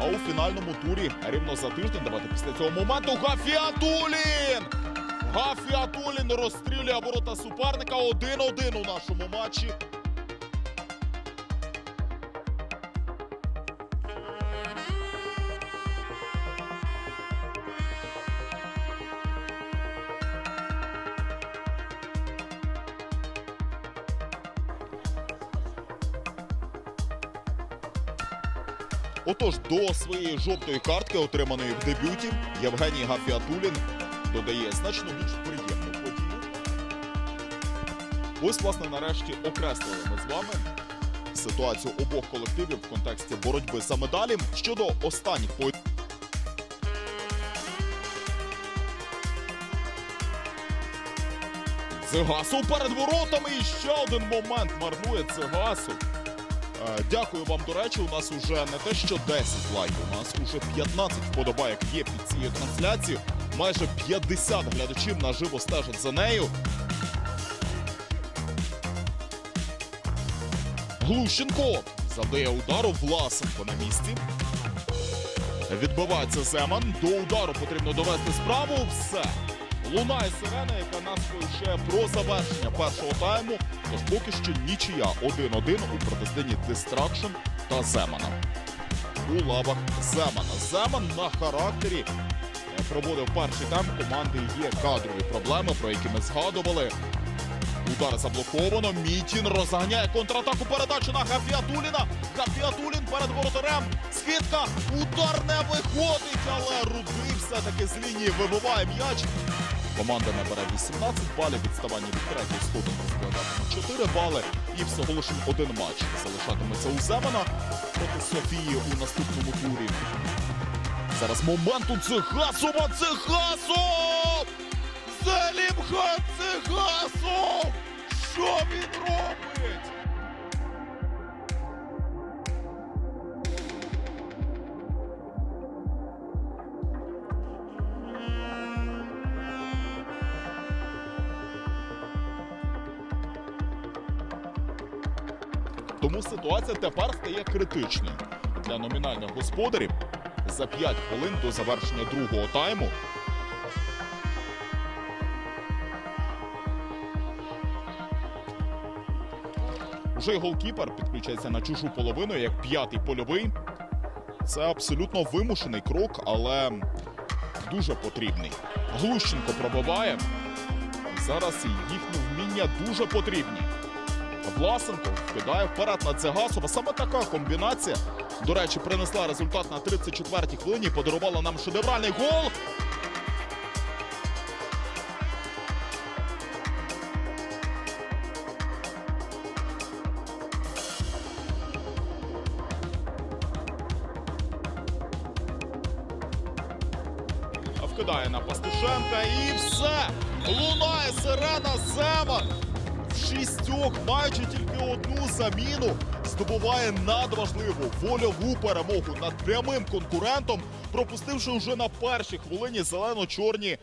А у фінальному турі рівно за тиждень давайте після цього моменту Гафіатулін! Гафіатулін розстрілює ворота суперника 1-1 у нашому матчі. Отож, до своєї жовтої картки, отриманої в дебюті, Євгеній Гафіатулін додає значно більш приємну подію. Ось, власне, нарешті окреслили ми з вами ситуацію обох колективів в контексті боротьби за медалі щодо останніх поєдинків. Цигасов перед воротами і ще один момент марнує Цигасов. Е, Дякую вам, до речі. У нас уже не те, що 10 лайків, у нас уже 15 вподобайок є під цією трансляцією. Майже 50 глядачів наживо стежать за нею. Глущенко завдає удару Власенко на місці. Відбивається Земан. До удару потрібно довести справу. Все. Лунає сирена, яка нас сповіщає про завершення першого тайму. Тож поки що нічия 1-1 у протистоянні Дистракшн та Земана. У лавах Земана. Земан на характері е, проводив перший тайм. Команди є кадрові проблеми, про які ми згадували. Удар заблоковано. Мітін розганяє контратаку. Передачу на Гафіатуліна. Гафіатулін перед воротарем. Скидка. Удар не виходить, але Рудий все-таки з лінії вибиває м'яч. Команда набере 18 балів. Відставання від третього сходинки складатиме 4 бали. І всього лише один матч залишатиметься у Земана проти Софії у наступному турі. Зараз момент у Цихасова. Цихасов! Залімхан Тому ситуація тепер стає критичною для номінальних господарів. За 5 хвилин до завершення другого тайму Уже й голкіпер підключається на чужу половину як п'ятий польовий. Це абсолютно вимушений крок, але дуже потрібний. Глущенко пробиває. Зараз їхні вміння дуже потрібні. Власенко кидає вперед на Цегасова. Саме така комбінація, до речі, принесла результат на 34-й хвилині. Подарувала нам шедевральний гол. Вкидає на Пастушенка і все. Лунає сирена Земан. Шістьох, маючи тільки одну заміну, здобуває надважливу вольову перемогу над прямим конкурентом, пропустивши вже на першій хвилині зелено-чорні